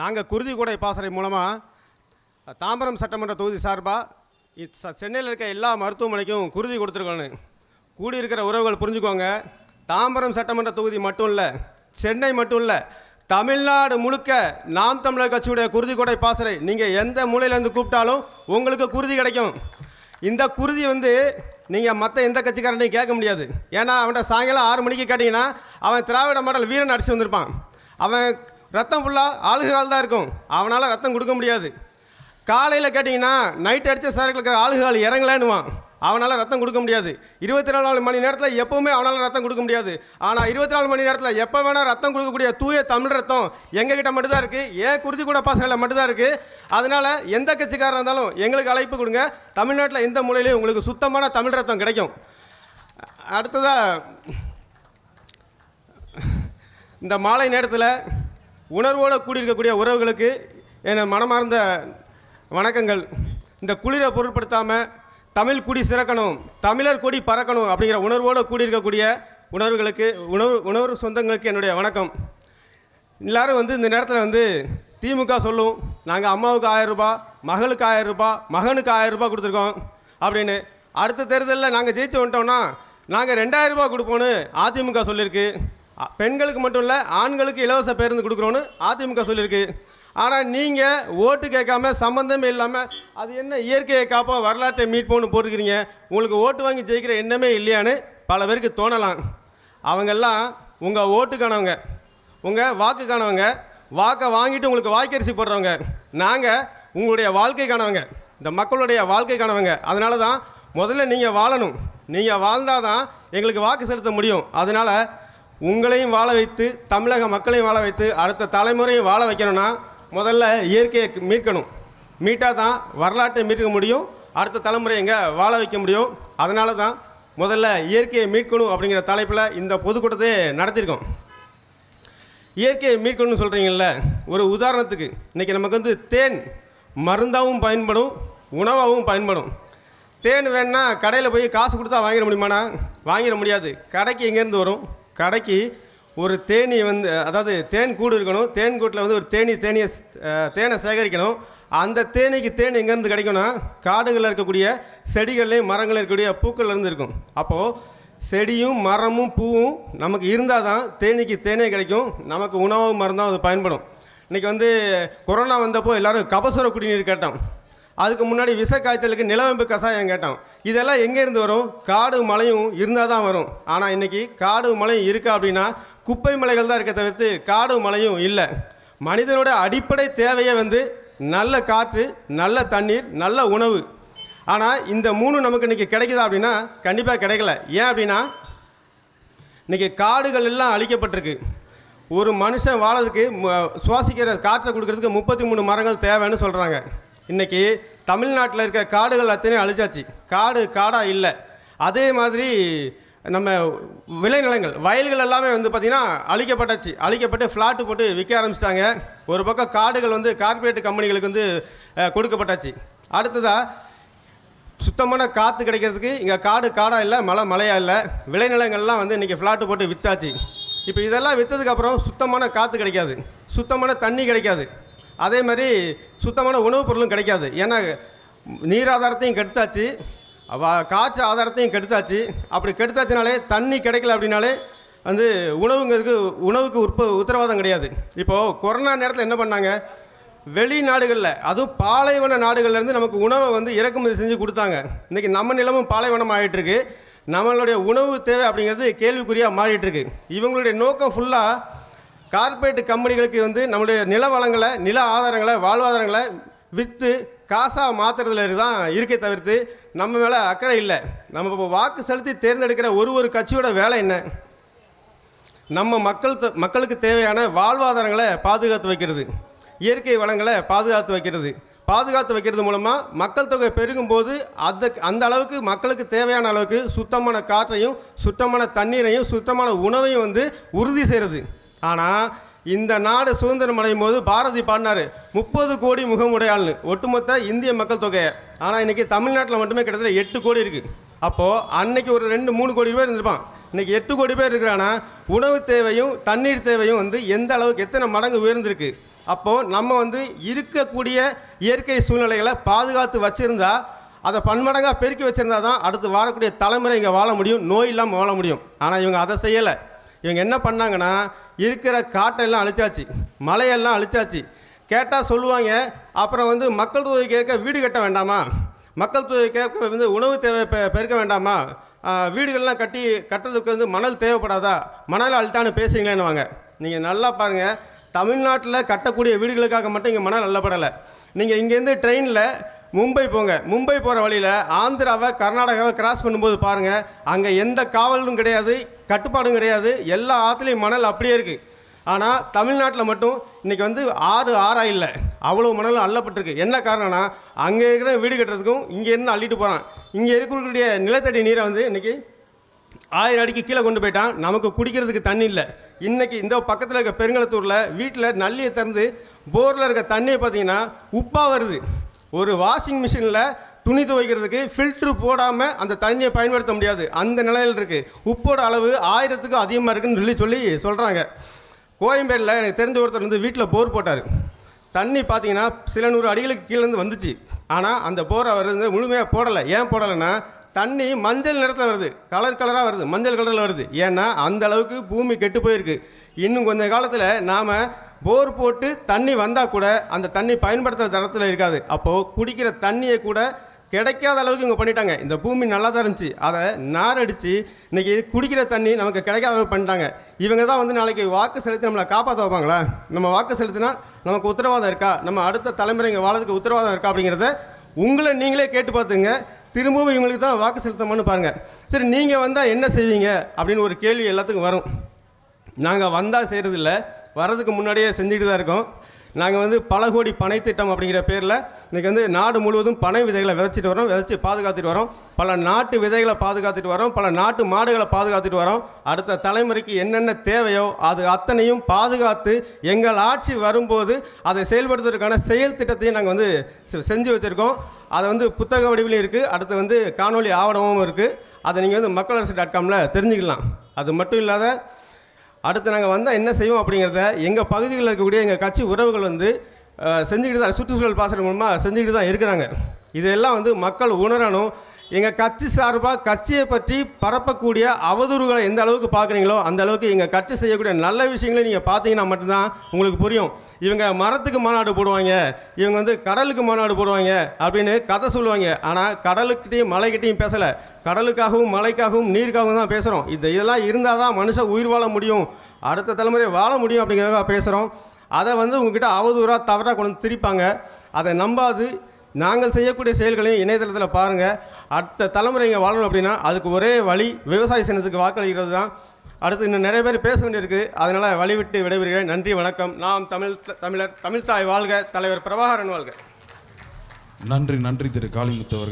நாங்கள் குருதி கூடை பாசறை மூலமாக தாம்பரம் சட்டமன்ற தொகுதி சார்பாக சென்னையில் இருக்க எல்லா மருத்துவமனைக்கும் குருதி கொடுத்துருக்கோன்னு கூடியிருக்கிற உறவுகள் புரிஞ்சுக்கோங்க. தாம்பரம் சட்டமன்ற தொகுதி மட்டும் இல்லை சென்னை மட்டும் இல்லை தமிழ்நாடு முழுக்க நாம் தமிழர் கட்சியுடைய குருதி கொடை பாசறை நீங்கள் எந்த மூலையிலேருந்து கூப்பிட்டாலும் உங்களுக்கு குருதி கிடைக்கும். இந்த குருதி வந்து நீங்கள் மற்ற எந்த கட்சிக்காரனையும் கேட்க முடியாது. ஏன்னா அவன்கிட்ட சாயங்காலம் ஆறு மணிக்கு கேட்டிங்கன்னா அவன் திராவிட மாடல் வீரன் அடிச்சு வந்திருப்பான். அவன் ரத்தம் ஃபுல்லாக ஆல்கஹால் தான் இருக்கும். அவனால் ரத்தம் கொடுக்க முடியாது. காலையில் கேட்டிங்கன்னா நைட் அடித்த சாருக்கு இருக்கிற ஆளுகால் இறங்கலான்னுவான். அவனால் ரத்தம் கொடுக்க முடியாது. இருபத்தி நாலு மணி நேரத்தில் எப்போவுமே அவனால் ரத்தம் கொடுக்க முடியாது. ஆனால் இருபத்தி நாலு மணி நேரத்தில் எப்போ வேணால் ரத்தம் கொடுக்கக்கூடிய தூய தமிழ் ரத்தம் எங்ககிட்ட மட்டும்தான் இருக்குது ஏன் குருதி கூட பாசங்களில் மட்டும்தான் இருக்குது அதனால் எந்த கட்சிக்காரர் இருந்தாலும் எங்களுக்கு அழைப்பு கொடுங்க. தமிழ்நாட்டில் எந்த மூலையிலையும் உங்களுக்கு சுத்தமான தமிழ் ரத்தம் கிடைக்கும். அடுத்ததாக இந்த மாலை நேரத்தில் உணர்வோடு கூடியிருக்கக்கூடிய உறவுகளுக்கு என் மனமார்ந்த வணக்கங்கள். இந்த குளிரை பொருட்படுத்தாமல் தமிழ் குடி சிறக்கணும் தமிழர் கொடி பறக்கணும் அப்படிங்கிற உணர்வோடு கூடியிருக்கக்கூடிய உணர்வுகளுக்கு உணவு உணர்வு சொந்தங்களுக்கு என்னுடைய வணக்கம். எல்லாரும் வந்து இந்த நேரத்தில் வந்து திமுக சொல்லும் நாங்கள் அம்மாவுக்கு ஆயிரம் ரூபாய் மகளுக்கு ஆயிரம் ரூபாய் மகனுக்கு ஆயிரம் ரூபாய் கொடுத்துருக்கோம் அப்படின்னு. அடுத்த தேர்தலில் நாங்கள் ஜெயிச்சு வந்துட்டோம்னா நாங்கள் ரெண்டாயிரம் ரூபாய் கொடுப்போன்னு அதிமுக சொல்லியிருக்கு பெண்களுக்கு மட்டும் இல்லை ஆண்களுக்கு இலவச பேருந்து கொடுக்குறோன்னு அதிமுக சொல்லியிருக்கு. ஆனால் நீங்கள் ஓட்டு கேட்காம சம்மந்தமே இல்லாமல் அது என்ன இயற்கையை காப்போம் வரலாற்றை மீட்போம்னு போட்டுக்கிறீங்க உங்களுக்கு ஓட்டு வாங்கி ஜெயிக்கிற எண்ணமே இல்லையான்னு பல பேருக்கு தோணலாம். அவங்கெல்லாம் உங்கள் ஓட்டுக்கானவங்க உங்கள் வாக்குக்கானவங்க வாக்கை வாங்கிட்டு உங்களுக்கு வாய்க்கரிசி போடுறவங்க. நாங்கள் உங்களுடைய வாழ்க்கைக்கானவங்க இந்த மக்களுடைய வாழ்க்கைக்கானவங்க அதனால தான் முதல்ல நீங்கள் வாழணும். நீங்கள் வாழ்ந்தால் தான் எங்களுக்கு வாக்கு செலுத்த முடியும். அதனால் உங்களையும் வாழ வைத்து தமிழக மக்களையும் வாழ வைத்து அடுத்த தலைமுறையும் வாழ வைக்கணும்னா முதல்ல இயற்கையை மீட்கணும். மீட்டால் தான் வரலாற்றை மீட்க முடியும். அடுத்த தலைமுறை எங்கே வாழ வைக்க முடியும். அதனால தான் முதல்ல இயற்கையை மீட்கணும் அப்படிங்கிற தலைப்பில் இந்த பொதுக்கூட்டத்தை நடத்தியிருக்கோம். இயற்கையை மீட்கணும்னு சொல்கிறீங்கள ஒரு உதாரணத்துக்கு இன்றைக்கி நமக்கு வந்து தேன் மருந்தாகவும் பயன்படும் உணவாகவும் பயன்படும். தேன் வேணுன்னா கடையில் போய் காசு கொடுத்தா வாங்கிட முடியுமாண்ணா? வாங்கிட முடியாது. கடைக்கு எங்கேருந்து வரும்? கடைக்கு ஒரு தேனி வந்து அதாவது தேன் கூடு இருக்கணும் தேன் கூட்டில் வந்து ஒரு தேனி தேனியை தேனை சேகரிக்கணும். அந்த தேனிக்கு தேன் எங்கேருந்து கிடைக்கும்னா காடுகளில் இருக்கக்கூடிய செடிகள்லேயும் மரங்களில் இருக்கக்கூடிய பூக்கள்லேருந்து இருக்கும். அப்போது செடியும் மரமும் பூவும் நமக்கு இருந்தால் தான் தேனீக்கு தேனே கிடைக்கும். நமக்கு உணவும் மருந்தும் அது பயன்படும். இன்றைக்கி வந்து கொரோனா வந்தப்போ எல்லாரும் கபசுர குடிநீர் கேட்டோம் அதுக்கு முன்னாடி விஷ காய்ச்சலுக்கு நிலவம்பு கஷாயம் கேட்டோம் இதெல்லாம் எங்கேருந்து வரும்? காடு மலையும் இருந்தால் தான் வரும். ஆனால் இன்றைக்கி காடு மலையும் இருக்கா அப்படின்னா குப்பை மலைகள் தான் இருக்க தவிர்த்து காடு மலையும் இல்லை. மனிதனோட அடிப்படை தேவையே வந்து நல்ல காற்று நல்ல தண்ணீர் நல்ல உணவு. ஆனால் இந்த மூணு நமக்கு இன்றைக்கி கிடைக்குதா அப்படின்னா கண்டிப்பாக கிடைக்கல. ஏன் அப்படின்னா இன்றைக்கி காடுகள் எல்லாம் அழிக்கப்பட்டிருக்கு. ஒரு மனுஷன் வாழறதுக்கு சுவாசிக்கிற காற்றை கொடுக்கறதுக்கு முப்பத்தி மூணு மரங்கள் தேவைன்னு சொல்கிறாங்க இன்றைக்கி தமிழ்நாட்டில் இருக்க காடுகள் அத்தனையும் அழிச்சாச்சு. காடு காடாக இல்லை. அதே மாதிரி நம்ம விளைநிலங்கள் வயல்கள் எல்லாமே வந்து பார்த்திங்கன்னா அழிக்கப்பட்டாச்சு. அழிக்கப்பட்டு ஃப்ளாட்டு போட்டு விற்க ஆரம்பிச்சிட்டாங்க. ஒரு பக்கம் காடுகள் வந்து கார்ப்பரேட் கம்பெனிகளுக்கு வந்து கொடுக்கப்பட்டாச்சு. அடுத்ததாக சுத்தமான காற்று கிடைக்கிறதுக்கு இங்கே காடு காடாக இல்லை மழை மழையாக இல்லை. விளைநிலங்கள்லாம் வந்து இன்றைக்கி ஃப்ளாட்டு போட்டு விற்றாச்சு இப்போ இதெல்லாம் விற்றதுக்கப்புறம் சுத்தமான காற்று கிடைக்காது. சுத்தமான தண்ணி கிடைக்காது. அதே மாதிரி சுத்தமான உணவுப் பொருளும் கிடைக்காது. ஏன்னா நீர் ஆதாரத்தையும் கெடுத்தாச்சு வா- காற்று ஆதாரத்தையும் கெடுத்தாச்சு. அப்படி கெடுத்தாச்சுனாலே தண்ணி கிடைக்கல அப்படின்னாலே வந்து உணவுங்கிறதுக்கு உணவுக்கு உற்ப உத்தரவாதம் கிடையாது. இப்போது கொரோனா நேரத்தில் என்ன பண்ணாங்க? வெளிநாடுகளில் அதுவும் பாலைவன நாடுகள்லேருந்து நமக்கு உணவை வந்து இறக்குமதி செஞ்சு கொடுத்தாங்க. இன்றைக்கி நம்ம நிலமும் பாலைவனம் ஆகிட்டுருக்கு நம்மளுடைய உணவு தேவை அப்படிங்கிறது கேள்விக்குறியாக மாறிட்டுருக்கு. இவங்களுடைய நோக்கம் ஃபுல்லாக கார்ப்பரேட் கம்பெனிகளுக்கு வந்து நம்மளுடைய நில வளங்களை நில ஆதாரங்களை வாழ்வாதாரங்களை விற்று காசாக மாற்றுறதுல தான் இருக்கே தவிர்த்து நம்ம மேலே அக்கறை இல்லை. நம்ம இப்போ வாக்கு செலுத்தி தேர்ந்தெடுக்கிற ஒரு ஒரு கட்சியோட வேலை என்ன? நம்ம மக்கள் மக்களுக்கு தேவையான வாழ்வாதாரங்களை பாதுகாத்து வைக்கிறது. இயற்கை வளங்களை பாதுகாத்து வைக்கிறது. பாதுகாத்து வைக்கிறது மூலமாக மக்கள் தொகை பெருகும்போது அந்த அந்த அளவுக்கு மக்களுக்கு தேவையான அளவுக்கு சுத்தமான காற்றையும் சுத்தமான தண்ணீரையும் சுத்தமான உணவையும் வந்து உறுதி செய்கிறது. ஆனால் இந்த நாடு சுதந்திரம் அடையும் போது பாரதி பாடினார் முப்பது கோடி முகமுடையாள்னு. ஒட்டுமொத்த இந்திய மக்கள் தொகையை ஆனால் இன்றைக்கி தமிழ்நாட்டில் மட்டுமே கிட்டத்தட்ட எட்டு கோடி இருக்குது அப்போது அன்னைக்கு ஒரு ரெண்டு மூணு கோடி பேர் இருந்திருப்பான். இன்றைக்கி எட்டு கோடி பேர் இருக்கிறான்னா உணவு தேவையும் தண்ணீர் தேவையும் வந்து எந்த அளவுக்கு எத்தனை மடங்கு உயர்ந்திருக்கு. அப்போது நம்ம வந்து இருக்கக்கூடிய இயற்கை சூழ்நிலைகளை பாதுகாத்து வச்சுருந்தா அதை பன்மடங்காக பெருக்கி வச்சுருந்தா தான் அடுத்து வாழக்கூடிய தலைமுறை இங்கே வாழ முடியும் நோய் இல்லாமல் வாழ முடியும். ஆனால் இவங்க அதை செய்யலை. இவங்க என்ன பண்ணாங்கன்னா இருக்கிற காட்டெல்லாம் அழிச்சாச்சு மலையெல்லாம் அழிச்சாச்சு. கேட்டால் சொல்லுவாங்க அப்புறம் வந்து மக்கள் தொகை கேட்க வீடு கட்ட வேண்டாமா? மக்கள் தொகை கேட்க வந்து உணவு தேவை பெ- பெருக்க வேண்டாமா? வீடுகள்லாம் கட்டி கட்டுறதுக்கு வந்து மணல் தேவைப்படாதா? மணல் அழுத்தான்னு பேசுறீங்களேன்னுவாங்க. நீங்கள் நல்லா பாருங்கள் தமிழ்நாட்டில் கட்டக்கூடிய வீடுகளுக்காக மட்டும் இங்கே மணல் அள்ளப்படலை. நீங்கள் இங்கேருந்து ட்ரெயினில் மும்பை போங்க. மும்பை போகிற வழியில் ஆந்திராவை கர்நாடகாவை கிராஸ் பண்ணும்போது பாருங்கள் அங்கே எந்த காவலும் கிடையாது. கட்டுப்பாடும் கிடையாது. எல்லா ஆற்றுலையும் மணல் அப்படியே இருக்குது ஆனால் தமிழ்நாட்டில் மட்டும் இன்றைக்கி வந்து ஆறு ஆறா இல்லை. அவ்வளோ மணல் அள்ளப்பட்டிருக்கு. என்ன காரணம்னா அங்கே இருக்கிற வீடு கட்டுறதுக்கும் இங்கே இருந்து அள்ளிட்டு போகிறான் இங்கே இருக்கக்கூடிய நிலத்தடி நீரை வந்து இன்றைக்கி ஆயிரம் அடிக்கு கீழே கொண்டு போயிட்டான். நமக்கு குடிக்கிறதுக்கு தண்ணி இல்லை. இன்றைக்கி இந்த பக்கத்தில் இருக்க பெருங்கலத்தூரில் வீட்டில் நல்லியை திறந்து போரில் இருக்க தண்ணியை பார்த்தீங்கன்னா உப்பாக வருது. ஒரு வாஷிங் மிஷினில் துணி துவைக்கிறதுக்கு ஃபில்ட்ரு போடாமல் அந்த தண்ணியை பயன்படுத்த முடியாது. அந்த நிலையில் இருக்குது உப்போட அளவு ஆயிரத்துக்கும் அதிகமாக இருக்குன்னு சொல்லி சொல்லி சொல்கிறாங்க கோயம்பேடில் எனக்கு தெரிஞ்ச ஒருத்தர் வந்து வீட்டில் போர் போட்டார். தண்ணி பார்த்தீங்கன்னா சில நூறு அடிகளுக்கு கீழேருந்து வந்துச்சு. ஆனால் அந்த போரை அவர் வந்து முழுமையாக போடலை. ஏன் போடலைன்னா தண்ணி மஞ்சள் நிறத்தில் வருது. கலர் கலராக வருது. மஞ்சள் கலரில் வருது. ஏன்னா அந்த அளவுக்கு பூமி கெட்டு போயிருக்கு. இன்னும் கொஞ்சம் காலத்தில் நாம் போர் போட்டு தண்ணி வந்தால் கூட அந்த தண்ணி பயன்படுத்துகிற தரத்தில் இருக்காது. அப்போது குடிக்கிற தண்ணியை கூட கிடைக்காத அளவுக்கு இங்கே பண்ணிட்டாங்க. இந்த பூமி நல்லா தான் இருந்துச்சு. அதை நார் அடித்து இன்னைக்கு குடிக்கிற தண்ணி நமக்கு கிடைக்காத அளவுக்கு பண்ணிட்டாங்க. இவங்க தான் வந்து நாளைக்கு வாக்கு செலுத்தி நம்மளை காப்பாற்ற வைப்பாங்களா? நம்ம வாக்கு செலுத்தினா நமக்கு உத்தரவாதம் இருக்கா? நம்ம அடுத்த தலைமுறை இங்கே வாழறதுக்கு உத்தரவாதம் இருக்கா அப்படிங்கிறத உங்களை நீங்களே கேட்டு பார்த்துங்க. திரும்பவும் இவங்களுக்கு தான் வாக்கு செலுத்தமான்னு பாருங்கள் சரி நீங்கள் வந்தால் என்ன செய்வீங்க? அப்படின்னு ஒரு கேள்வி எல்லாத்துக்கும் வரும். நாங்கள் வந்தால் செய்கிறதில்ல வரதுக்கு முன்னாடியே செஞ்சுட்டு தான் இருக்கோம். நாங்கள் வந்து பல கோடி பனை திட்டம் அப்படிங்கிற பேரில் இன்றைக்கி வந்து நாடு முழுவதும் பனை விதைகளை விதைச்சிட்டு வரோம் விதைச்சி பாதுகாத்துட்டு வரோம். பல நாட்டு விதைகளை பாதுகாத்துட்டு வரோம் பல நாட்டு மாடுகளை பாதுகாத்துட்டு வரோம். அடுத்த தலைமுறைக்கு என்னென்ன தேவையோ அது அத்தனையும் பாதுகாத்து எங்கள் ஆட்சி வரும்போது அதை செயல்படுத்துவதற்கான செயல் திட்டத்தையும் நாங்கள் வந்து செஞ்சு வச்சுருக்கோம். அதை வந்து புத்தக வடிவிலையும் இருக்குது அடுத்து வந்து காணொளி ஆவணமும் இருக்குது அதை நீங்கள் வந்து மக்கள் அரசு டாட் காமில் தெரிஞ்சுக்கலாம். அது மட்டும் இல்லாத அடுத்து நாங்கள் வந்தால் என்ன செய்வோம் அப்படிங்கிறத எங்கள் பகுதிகளில் இருக்கக்கூடிய எங்கள் கட்சி உறவுகள் வந்து செஞ்சுக்கிட்டு தான் சுற்றுச்சூழல் பாசனம் மூலமாக செஞ்சுக்கிட்டு தான் இருக்கிறாங்க. இதெல்லாம் வந்து மக்கள் உணரணும். எங்கள் கட்சி சார்பாக கட்சியை பற்றி பரப்பக்கூடிய அவதூறுகளை எந்த அளவுக்கு பார்க்குறீங்களோ அந்த அளவுக்கு எங்கள் கட்சி செய்யக்கூடிய நல்ல விஷயங்களை நீங்கள் பார்த்தீங்கன்னா மட்டும்தான் உங்களுக்கு புரியும். இவங்க மரத்துக்கு மாநாடு போடுவாங்க இவங்க வந்து கடலுக்கு மாநாடு போடுவாங்க அப்படின்னு கதை சொல்லுவாங்க. ஆனால் கடலுக்கிட்டையும் மலைக்கிட்டையும் பேசலை. கடலுக்காகவும் மலைக்காகவும் நீருக்காகவும் தான் பேசுகிறோம் இந்த இதெல்லாம் இருந்தால் தான் மனுஷன் உயிர் வாழ முடியும். அடுத்த தலைமுறை வாழ முடியும் அப்படிங்கிறதாக பேசுகிறோம் அதை வந்து உங்ககிட்ட அவதூறாக தவறாக கொண்டு வந்து திரிப்பாங்க. அதை நம்பாது. நாங்கள் செய்யக்கூடிய செயல்களையும் இணையதளத்தில் பாருங்கள் அடுத்த தலைமுறை இங்கே வாழணும் அப்படின்னா அதுக்கு ஒரே வழி விவசாய சின்னத்துக்கு வாக்களிக்கிறது தான். அடுத்து இன்னும் நிறைய பேர் பேச வேண்டியிருக்கு. அதனால் வழிவிட்டு விடைபெறுகிறேன். நன்றி வணக்கம். நாம் தமிழ் தமிழர் தமிழ்தாய் வாழ்க. தலைவர் பிரபாகரன் வாழ்க. நன்றி நன்றி திரு காளிமுத்து அவர்கள்.